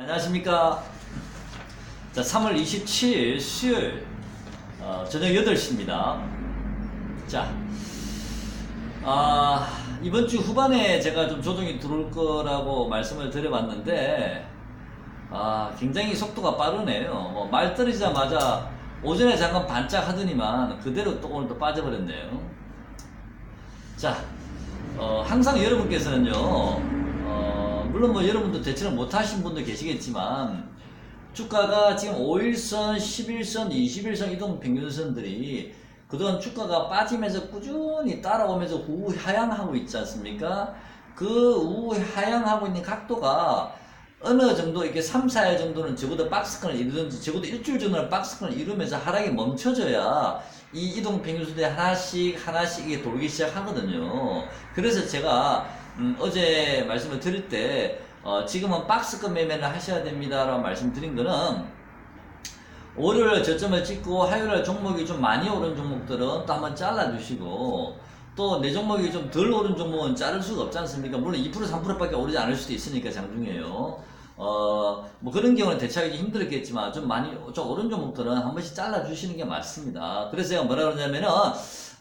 안녕하십니까. 자, 3월 27일 수요일, 어, 저녁 8시입니다. 자, 아, 이번 주 후반에 제가 좀 조정이 들어올 거라고 말씀을 드려봤는데, 아, 굉장히 속도가 빠르네요. 뭐, 말 떨어지자마자 오전에 잠깐 반짝 하더니만 그대로 또 오늘 또 빠져버렸네요. 자, 어, 항상 여러분께서는요, 어, 물론 뭐 여러분도 대처를 못하신 분도 계시겠지만, 주가가 지금 5일선, 11선, 21선 이동 평균선들이 그동안 주가가 빠지면서 꾸준히 따라오면서 우하향하고 있지 않습니까? 그 우하향하고 있는 각도가 어느 정도 이렇게 3, 4일 정도는 적어도 박스권을 이루든지 적어도 일주일 정도는 박스권을 이루면서 하락이 멈춰져야 이 이동 평균선들이 하나씩 하나씩 이게 돌기 시작하거든요. 그래서 제가 음, 어제 말씀을 드릴 때 어, 지금은 박스권 매매를 하셔야 됩니다라고 말씀드린 거는 월요일 저점을 찍고 화요일 종목이 좀 많이 오른 종목들은 또 한번 잘라주시고 또 내 종목이 좀 덜 오른 종목은 자를 수가 없지 않습니까? 물론 2% 3%밖에 오르지 않을 수도 있으니까 장중에요. 어, 뭐 그런 경우는 대처하기 힘들었겠지만 좀 많이 좀 오른 종목들은 한 번씩 잘라주시는 게 맞습니다. 그래서 제가 뭐라 그러냐면은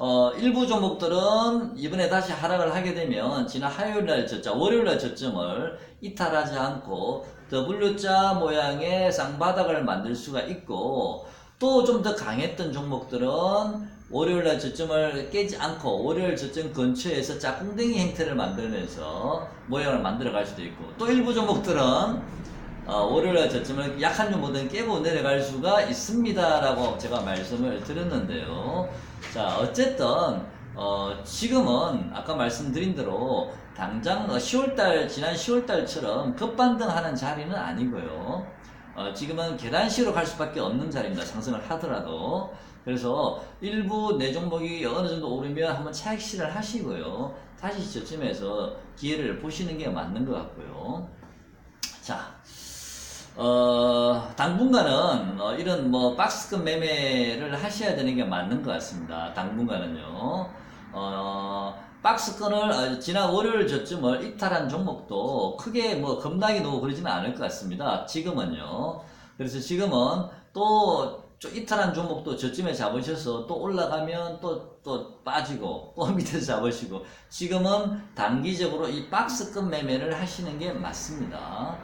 어, 일부 종목들은 이번에 다시 하락을 하게 되면 지난 화요일 날 저점, 월요일 날 저점을 이탈하지 않고 W자 모양의 쌍바닥을 만들 수가 있고 또 좀 더 강했던 종목들은 월요일 날 저점을 깨지 않고 월요일 저점 근처에서 짝꿍댕이 형태를 만들면서 모양을 만들어 갈 수도 있고 또 일부 종목들은 어, 월요일 날 저점을 약한 종목들은 깨고 내려갈 수가 있습니다라고 제가 말씀을 드렸는데요. 자 어쨌든 어, 지금은 아까 말씀드린 대로 당장 10월달 지난 10월달처럼 급반등하는 자리는 아니고요. 어, 지금은 계단식으로 갈 수밖에 없는 자리입니다. 상승을 하더라도. 그래서 일부 내 종목이 어느 정도 오르면 한번 차익 실을 하시고요. 다시 저쯤에서 기회를 보시는 게 맞는 것 같고요. 자, 어, 당분간은 어, 이런 뭐 박스권 매매를 하셔야 되는 게 맞는 것 같습니다. 당분간은요. 어, 박스권을 어, 지난 월요일 저쯤을 이탈한 종목도 크게 뭐 겁나게 놓고 그러지는 않을 것 같습니다. 지금은요. 그래서 지금은 또좀 이탈한 종목도 저쯤에 잡으셔서 또 올라가면 또, 또 빠지고 또 밑에서 잡으시고 지금은 단기적으로 이 박스권 매매를 하시는 게 맞습니다.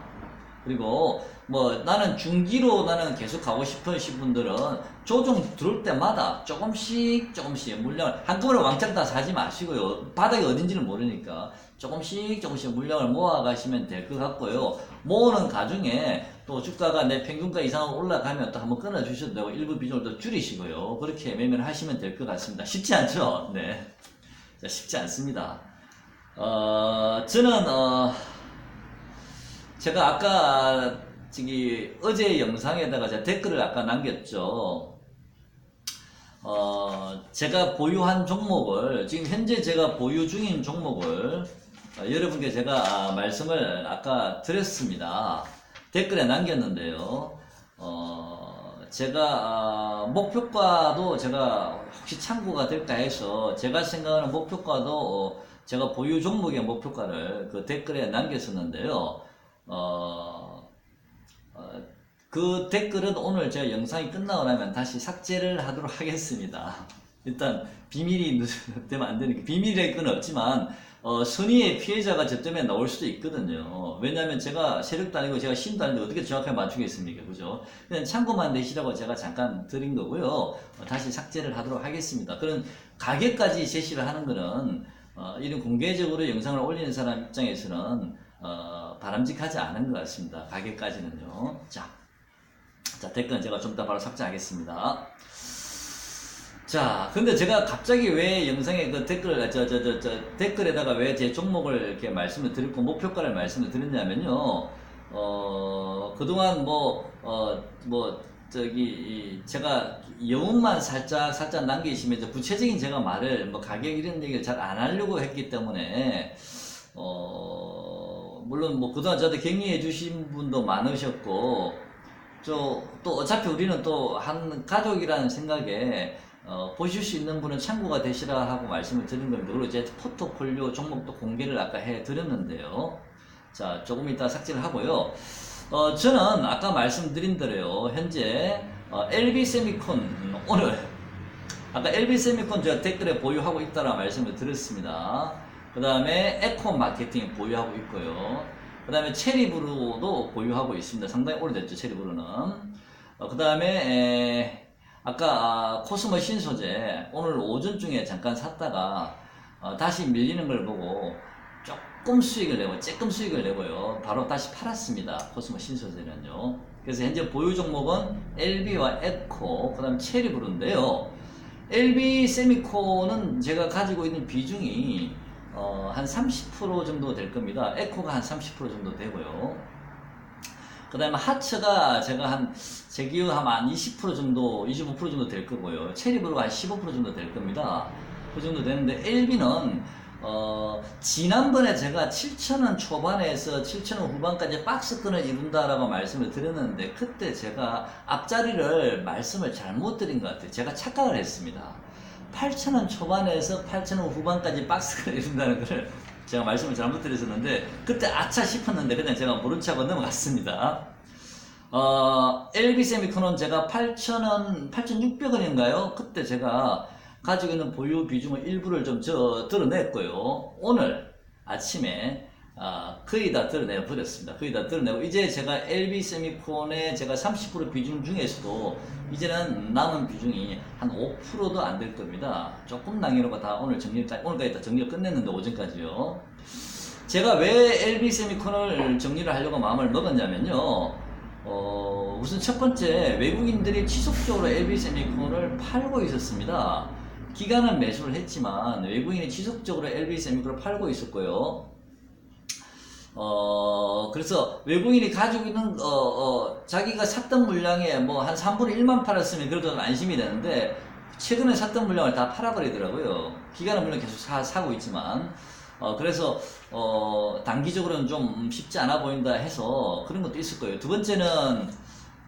그리고 뭐 나는 중기로 나는 계속 가고 싶으신 분들은 조정 들어올 때마다 조금씩 조금씩 물량을 한꺼번에 왕창 다 사지 마시고요. 바닥이 어딘지는 모르니까 조금씩 조금씩 물량을 모아 가시면 될 것 같고요. 모으는 가중에 또 주가가 내 평균가 이상으로 올라가면 또 한번 끊어 주셔도 되고 일부 비중을 또 줄이시고요. 그렇게 매매를 하시면 될 것 같습니다. 쉽지 않죠? 네. 자, 쉽지 않습니다. 어, 저는 어 제가 아까 저기 어제 영상에다가 제가 댓글을 아까 남겼죠. 어, 제가 보유한 종목을 지금 현재 제가 보유 중인 종목을 어, 여러분께 제가 아, 말씀을 아까 드렸습니다. 댓글에 남겼는데요. 어, 제가 아, 목표가도 제가 혹시 참고가 될까 해서 제가 생각하는 목표가도 어, 제가 보유 종목의 목표가를 그 댓글에 남겼었는데요. 어, 어, 그 댓글은 오늘 제가 영상이 끝나고 나면 다시 삭제를 하도록 하겠습니다. 일단 비밀이 되면 안 되니까 비밀의 건 없지만 어, 선의의 피해자가 저 때문에 나올 수도 있거든요. 왜냐하면 제가 세력도 아니고 제가 신도 아닌데 어떻게 정확하게 맞추겠습니까? 그죠? 그냥 참고만 내시라고 제가 잠깐 드린 거고요. 어, 다시 삭제를 하도록 하겠습니다. 그런 가격까지 제시를 하는 거는 어, 이런 공개적으로 영상을 올리는 사람 입장에서는 어, 바람직하지 않은 것 같습니다. 가격까지는요. 자, 자 댓글은 제가 좀 이따 바로 삭제하겠습니다. 자, 근데 제가 갑자기 왜 영상에 그 댓글, 저, 저, 저, 저, 댓글에다가 왜 제 종목을 이렇게 말씀을 드렸고, 목표가를 말씀을 드렸냐면요, 어, 그동안 뭐, 어, 뭐, 저기, 이 제가 영웅만 살짝, 살짝 남기시면, 구체적인 제가 말을, 뭐, 가격 이런 얘기를 잘 안 하려고 했기 때문에, 어, 물론 뭐, 그동안 저한테 격려해 주신 분도 많으셨고, 저, 또 어차피 우리는 또 한 가족이라는 생각에, 어, 보실 수 있는 분은 참고가 되시라 하고 말씀을 드린 겁니다. 그리고 제 포트폴리오 종목도 공개를 아까 해 드렸는데요. 자, 조금 이따 삭제를 하고요. 어, 저는 아까 말씀드린 대로요. 현재 어, LB 세미콘 음, 오늘 아까 LB 세미콘 제가 댓글에 보유하고 있다라 말씀을 드렸습니다. 그 다음에 에코 마케팅 보유하고 있고요. 그 다음에 체리브루도 보유하고 있습니다. 상당히 오래됐죠, 체리브루는. 어, 그 다음에 아까 아, 코스모 신소재 오늘 오전 중에 잠깐 샀다가 어, 다시 밀리는 걸 보고 조금 수익을 내고 조금 수익을 내고요. 바로 다시 팔았습니다. 코스모 신소재는요. 그래서 현재 보유 종목은 LB와 에코, 그 다음 체리브루인데요. LB 세미코는 제가 가지고 있는 비중이 어, 한 30% 정도 될 겁니다. 에코가 한 30% 정도 되고요. 그 다음에 하츠가 제가 한, 제 기억하면 한 20% 정도, 25% 정도 될 거고요. 체리브루가 한 15% 정도 될 겁니다. 그 정도 되는데, LB는, 어, 지난번에 제가 7,000원 초반에서 7,000원 후반까지 박스권을 이룬다라고 말씀을 드렸는데, 그때 제가 앞자리를 말씀을 잘못 드린 것 같아요. 제가 착각을 했습니다. 8,000원 초반에서 8,000원 후반까지 박스권을 이룬다는 걸 제가 말씀을 잘못 드렸었는데 그때 아차 싶었는데 그냥 제가 모른 척하고 넘어갔습니다. 어, LB 세미콘은 제가 8,000원, 8,600원인가요? 그때 제가 가지고 있는 보유 비중을 일부를 좀 저, 드러냈고요. 오늘 아침에 아, 거의 다 드러내 버렸습니다. 거의 다 드러내고 이제 제가 LB 세미콘의 제가 30% 비중 중에서도 이제는 남은 비중이 한 5%도 안 될 겁니다. 조금 남겨놓고 다 오늘 정리까지 오늘까지 다 정리를 끝냈는데 오전까지요. 제가 왜 LB 세미콘을 정리를 하려고 마음을 먹었냐면요. 어, 우선 첫 번째 외국인들이 지속적으로 LB 세미콘을 팔고 있었습니다. 기간은 매수를 했지만 외국인이 지속적으로 LB 세미콘을 팔고 있었고요. 어, 그래서 외국인이 가지고 있는, 어, 어, 자기가 샀던 물량에 뭐한 3분의 1만 팔았으면 그래도 좀 안심이 되는데, 최근에 샀던 물량을 다 팔아버리더라고요. 기간은 물론 계속 사, 사고 있지만, 어, 그래서, 어, 단기적으로는 좀 쉽지 않아 보인다 해서 그런 것도 있을 거예요. 두 번째는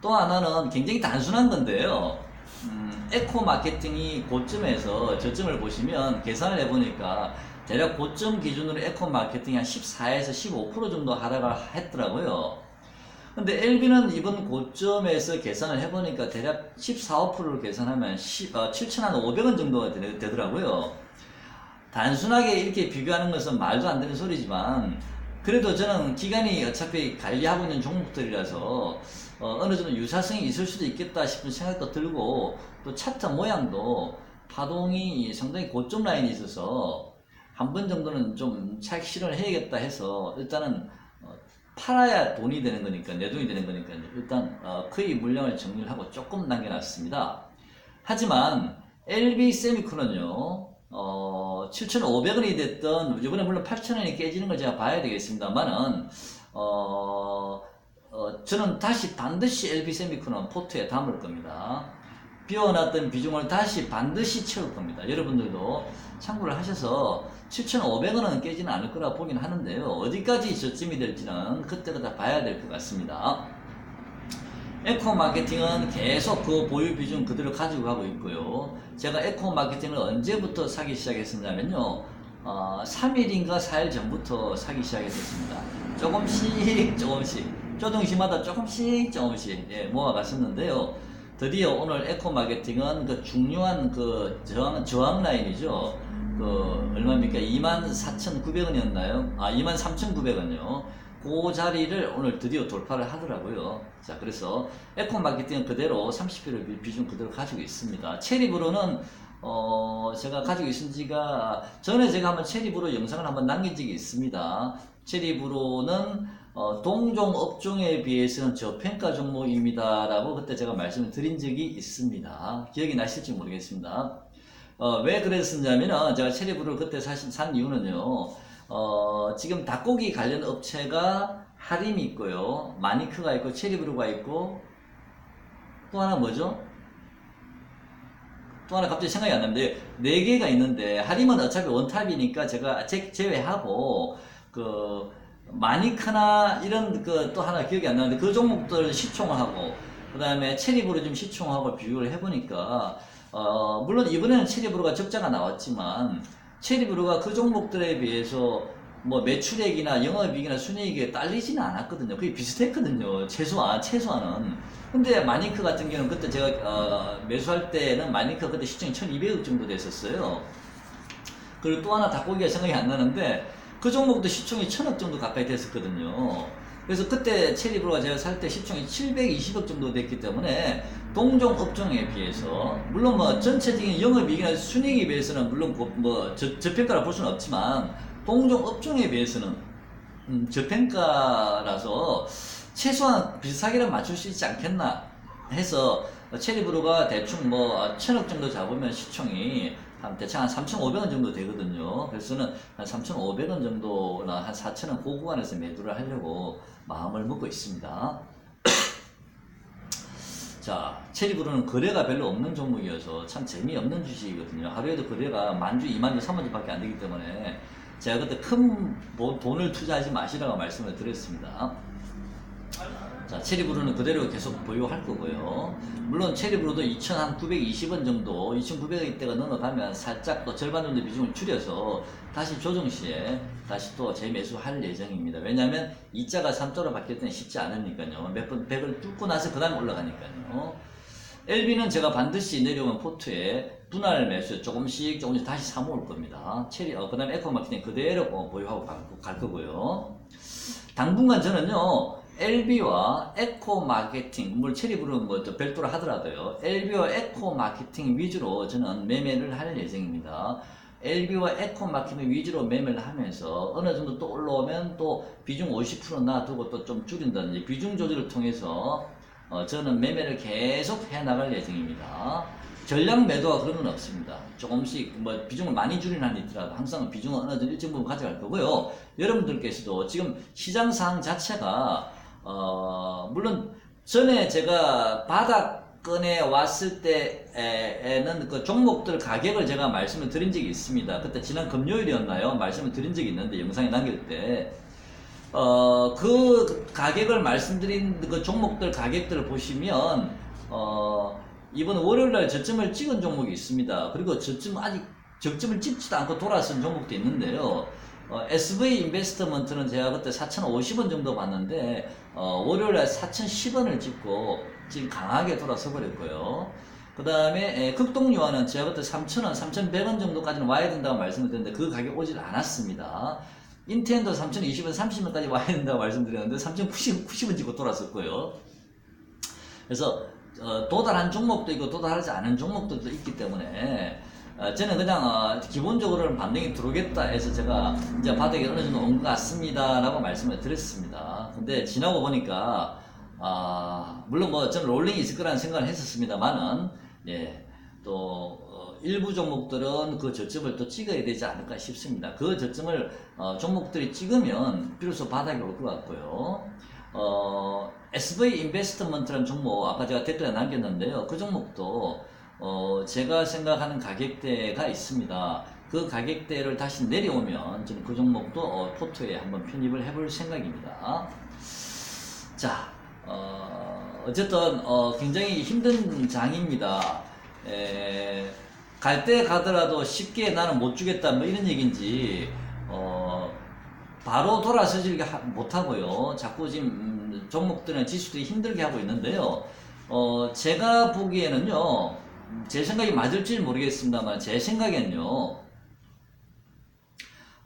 또 하나는 굉장히 단순한 건데요. 음, 에코 마케팅이 고점에서 저점을 보시면 계산을 해보니까 대략 고점 기준으로 에코 마케팅이 한 14에서 15% 정도 하락을 했더라고요. 근데 LB는 이번 고점에서 계산을 해보니까 대략 14, 5%를 계산하면 10, 어, 7,500원 정도가 되, 되더라고요. 단순하게 이렇게 비교하는 것은 말도 안 되는 소리지만 그래도 저는 기간이 어차피 관리하고 있는 종목들이라서 어, 어느 정도 유사성이 있을 수도 있겠다 싶은 생각도 들고 또 차트 모양도 파동이 상당히 고점 라인이 있어서 한 번 정도는 좀 실현을 해야겠다 해서 일단은 어, 팔아야 돈이 되는 거니까 내 돈이 되는 거니까 일단 어, 거의 물량을 정리를 하고 조금 남겨놨습니다. 하지만 LB 세미콘은요 어, 7,500원이 됐던 이번에 물론 8,000원이 깨지는 걸 제가 봐야 되겠습니다만은 어, 어, 저는 다시 반드시 LB 세미콘은 포트에 담을 겁니다. 비워놨던 비중을 다시 반드시 채울 겁니다. 여러분들도 참고를 하셔서 7,500원은 깨지는 않을 거라 보긴 하는데요. 어디까지 저점이 될지는 그때가 봐야 될 것 같습니다. 에코 마케팅은 계속 그 보유 비중 그대로 가지고 가고 있고요. 제가 에코 마케팅을 언제부터 사기 시작했었냐면요. 어, 3일인가 4일 전부터 사기 시작했었습니다. 조금씩 조금씩 조등시마다 조금씩 조금씩 예, 모아갔었는데요. 드디어 오늘 에코 마케팅은 그 중요한 그 저항, 저항 라인이죠. 그 얼마입니까? 24,900원이었나요? 아, 23,900원이요. 그 자리를 오늘 드디어 돌파를 하더라고요. 자, 그래서 에코 마케팅은 그대로 30% 비중 그대로 가지고 있습니다. 체리브로는 어, 제가 가지고 있은 지가 전에 제가 한번 체리브로 영상을 한번 남긴 적이 있습니다. 체리브로는 어, 동종 업종에 비해서는 저평가 종목입니다 라고 그때 제가 말씀을 드린 적이 있습니다. 기억이 나실지 모르겠습니다. 어, 왜 그랬었냐면은 제가 체리브를 그때 사실 산 이유는요. 어, 지금 닭고기 관련 업체가 하림이 있고요. 마니크가 있고 체리브루가 있고 또 하나 뭐죠? 또 하나 갑자기 생각이 안 나는데 네 개가 있는데 하림은 어차피 원탑이니까 제가 제, 제외하고 그 마니크나 이런 그 또 하나 기억이 안 나는데 그 종목들 시총을 하고 그 다음에 체리브루 좀 시총하고 비교를 해보니까 어, 물론 이번에는 체리브루가 적자가 나왔지만 체리브루가 그 종목들에 비해서 뭐 매출액이나 영업이익이나 순이익에 딸리지는 않았거든요. 그게 비슷했거든요. 최소한 최소한은. 근데 마니크 같은 경우는 그때 제가 어, 매수할 때는 마니크 그때 시총이 1,200억 정도 됐었어요. 그리고 또 하나 닭고기가 생각이 안 나는데 그 종목도 시총이 1,000억 정도 가까이 됐었거든요. 그래서 그때 체리브로가 제가 살 때 시총이 720억 정도 됐기 때문에 동종 업종에 비해서 물론 뭐 전체적인 영업이익이나 순이익에 비해서는 물론 고- 뭐 저, 저평가라 볼 수는 없지만 동종 업종에 비해서는 음, 저평가라서 최소한 비슷하게는 맞출 수 있지 않겠나 해서 체리브루가 대충 뭐 천억 정도 잡으면 시총이 한 대충 한 3,500원 정도 되거든요. 그래서는 한 3,500원 정도나 한 4,000원 그 구간에서 매도를 하려고 마음을 먹고 있습니다. 자, 체리브루는 거래가 별로 없는 종목이어서 참 재미없는 주식이거든요. 하루에도 거래가 만주, 이만주, 삼만주 밖에 안 되기 때문에 제가 그때 큰 뭐- 돈을 투자하지 마시라고 말씀을 드렸습니다. 자, 체리브루는 그대로 계속 보유할 거고요. 물론 체리브루도 2,920원 정도, 2,900원 대가 넘어가면 살짝 또 절반 정도 비중을 줄여서 다시 조정 시에 다시 또 재매수할 예정입니다. 왜냐하면 이자가 3자로 바뀔 때는 쉽지 않으니까요. 몇 번 100을 뚫고 나서 그 다음에 올라가니까요. LB는 제가 반드시 내려오면 포트에 분할 매수 조금씩 조금씩 다시 사모을 겁니다. 체리, 어, 그 다음에 에코마케팅 그대로 어, 보유하고 갈, 갈 거고요. 당분간 저는요, LB와 에코 마케팅, 물론 체리브루는 뭐또 별도로 하더라도요, LB와 에코 마케팅 위주로 저는 매매를 할 예정입니다. LB와 에코 마케팅 위주로 매매를 하면서 어느 정도 또 올라오면 또 비중 50% 놔두고 또 좀 줄인다든지 비중 조절을 통해서 어, 저는 매매를 계속 해 나갈 예정입니다. 전량 매도와 그런 건 없습니다. 조금씩 뭐 비중을 많이 줄이는 한이 있더라도 항상 비중은 어느 정도 일정 부분 가져갈 거고요. 여러분들께서도 지금 시장 상황 자체가 어, 물론 전에 제가 바닥권에 왔을 때에는 그 종목들 가격을 제가 말씀을 드린 적이 있습니다. 그때 지난 금요일이었나요? 말씀을 드린 적이 있는데 영상에 남길 때 어, 그 가격을 말씀드린 그 종목들 가격들을 보시면, 어, 이번 월요일 날 저점을 찍은 종목이 있습니다. 그리고 저점 아직 적점을 찍지도 않고 돌아선 종목도 있는데요. 어, SV 인베스트먼트는 제가 그때 4,050원 정도 봤는데, 어, 월요일 날 4,010원을 찍고 지금 강하게 돌아서 버렸고요. 그 다음에 극동유화는 제가 그때 3,000원, 3,100원 정도까지는 와야 된다고 말씀을 드렸는데 그 가격 오질 않았습니다. 인텐도 3,020원, 30원까지 와야 된다고 말씀드렸는데 3,090원 90원 찍고 돌았었고요. 그래서 어, 도달한 종목도 있고 도달하지 않은 종목들도 있기 때문에 어, 저는 그냥 어, 기본적으로는 반등이 들어오겠다 해서 제가 이제 바닥에 어느 정도 온 것 같습니다라고 말씀을 드렸습니다. 근데 지나고 보니까 아, 물론 뭐 저는 롤링이 있을 거라는 생각을 했었습니다만은 예, 또 어, 일부 종목들은 그 저점을 또 찍어야 되지 않을까 싶습니다. 그 저점을 어, 종목들이 찍으면 비로소 바닥에 올것 같고요. 어, SV 인베스트먼트라는 종목 아까 제가 댓글에 남겼는데요. 그 종목도 어, 제가 생각하는 가격대가 있습니다. 그 가격대를 다시 내려오면 저는 그 종목도 어, 포트에 한번 편입을 해볼 생각입니다. 자, 어, 어쨌든 어, 굉장히 힘든 장입니다. 갈 때 가더라도 쉽게 나는 못 주겠다 뭐 이런 얘기인지 어, 바로 돌아서질 하- 못하고요. 자꾸 지금 음, 종목들은 지수들이 힘들게 하고 있는데요. 어, 제가 보기에는요, 제 생각이 맞을지 모르겠습니다만, 제 생각엔요,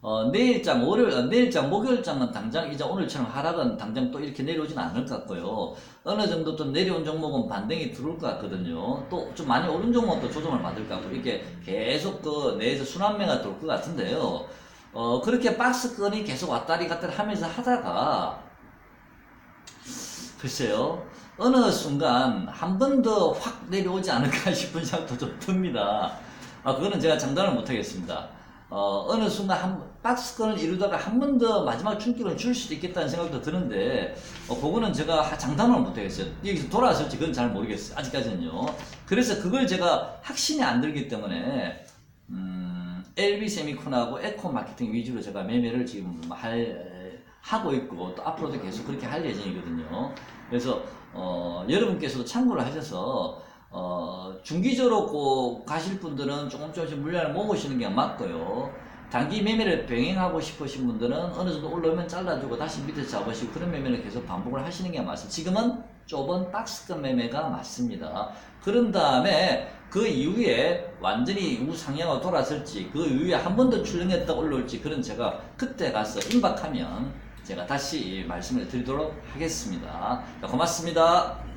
어, 내일장, 월요일, 어, 내일장, 목요일장은 당장 이제 오늘처럼 하락은 당장 또 이렇게 내려오진 않을 것 같고요. 어느 정도 또 내려온 종목은 반등이 들어올 것 같거든요. 또 좀 많이 오른 종목은 또 조정을 받을 것 같고, 이렇게 계속 그 내에서 순환매가 돌 것 같은데요. 어, 그렇게 박스권이 계속 왔다리 갔다리 하면서 하다가, 글쎄요, 어느 순간 한 번 더 확 내려오지 않을까 싶은 생각도 좀 듭니다. 아, 그거는 제가 장담을 못 하겠습니다. 어, 어느 순간 한, 박스권을 이루다가 한 번 더 마지막 충격을 줄 수도 있겠다는 생각도 드는데, 어, 그거는 제가 하- 장담을 못 하겠어요. 여기서 돌아설지 그건 잘 모르겠어요. 아직까지는요. 그래서 그걸 제가 확신이 안 들기 때문에, 음, LB 세미콘하고 에코 마케팅 위주로 제가 매매를 지금 할, 하고 있고, 또 앞으로도 계속 그렇게 할 예정이거든요. 그래서, 어, 여러분께서도 참고를 하셔서, 어, 중기적으로 꼭 가실 분들은 조금 조금씩 물량을 모으시는 게 맞고요. 단기 매매를 병행하고 싶으신 분들은 어느 정도 올라오면 잘라주고 다시 밑에서 잡으시고 그런 매매를 계속 반복을 하시는 게 맞습니다. 지금은 좁은 박스권 매매가 맞습니다. 그런 다음에 그 이후에 완전히 우상향으로 돌아설지 그 이후에 한 번 더 출렁했다 올라올지 그런 제가 그때 가서 임박하면 제가 다시 말씀을 드리도록 하겠습니다. 자, 고맙습니다.